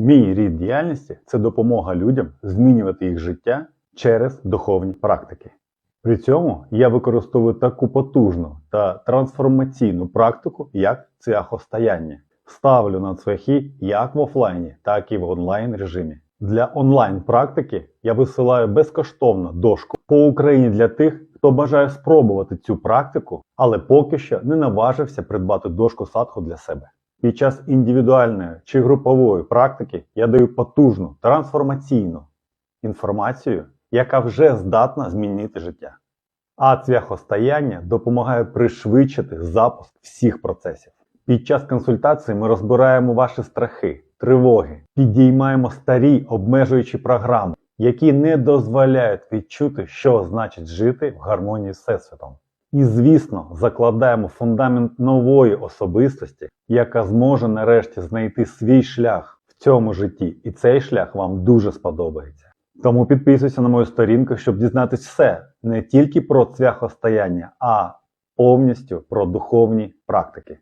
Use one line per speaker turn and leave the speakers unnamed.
Мій рід діяльності це допомога людям змінювати їх життя через духовні практики. При цьому я використовую таку потужну та трансформаційну практику, як цвяхостояння. Ставлю на цвяхи як в офлайні, так і в онлайн режимі. Для онлайн практики я висилаю безкоштовно дошку по Україні для тих, хто бажає спробувати цю практику, але поки що не наважився придбати дошку садху для себе. Під час індивідуальної чи групової практики я даю потужну трансформаційну інформацію, яка вже здатна змінити життя. А цвяхостояння допомагає пришвидшити запуск всіх процесів. Під час консультації ми розбираємо ваші страхи, тривоги, підіймаємо старі обмежуючі програми, які не дозволяють відчути, що значить жити в гармонії з Всесвітом. І, звісно, закладаємо фундамент нової особистості, яка зможе нарешті знайти свій шлях в цьому житті, і цей шлях вам дуже сподобається. Тому підписуйся на мою сторінку, щоб дізнатись все не тільки про цвяхостояння, а повністю про духовні практики.